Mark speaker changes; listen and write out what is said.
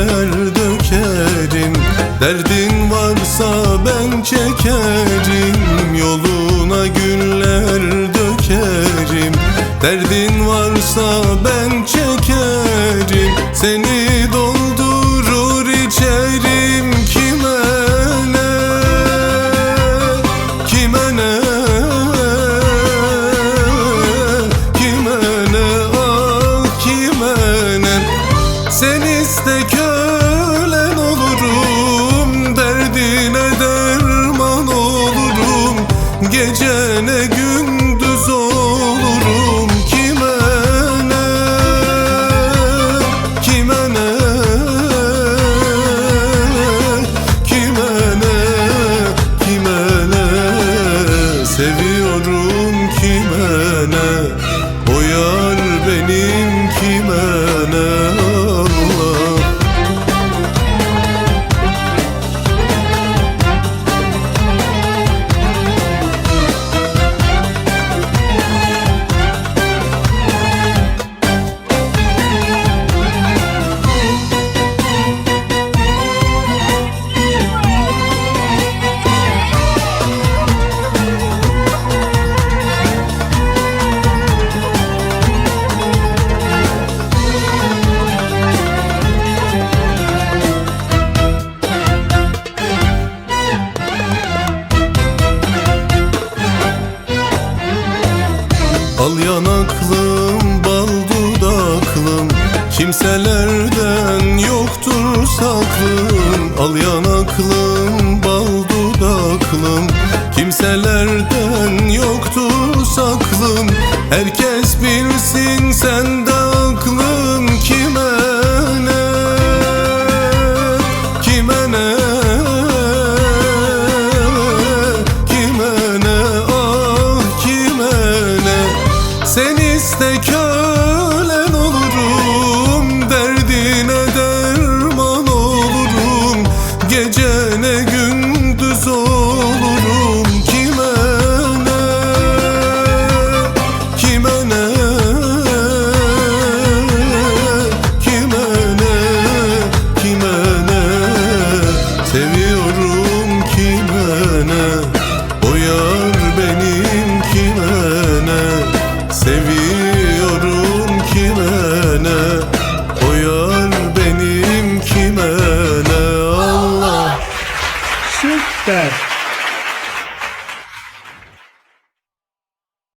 Speaker 1: ter dökerim. Derdin varsa ben çekerim. Yoluna güller dökerim. Derdin varsa ben Bilmiyorum kime ne. O yar benim kime ne? Al yanaklım bal dudaklım. Kimselerden yoktur saklım. Al yanaklım bal dudaklım. Kimselerden yoktur saklım. Herkes
Speaker 2: Yeah.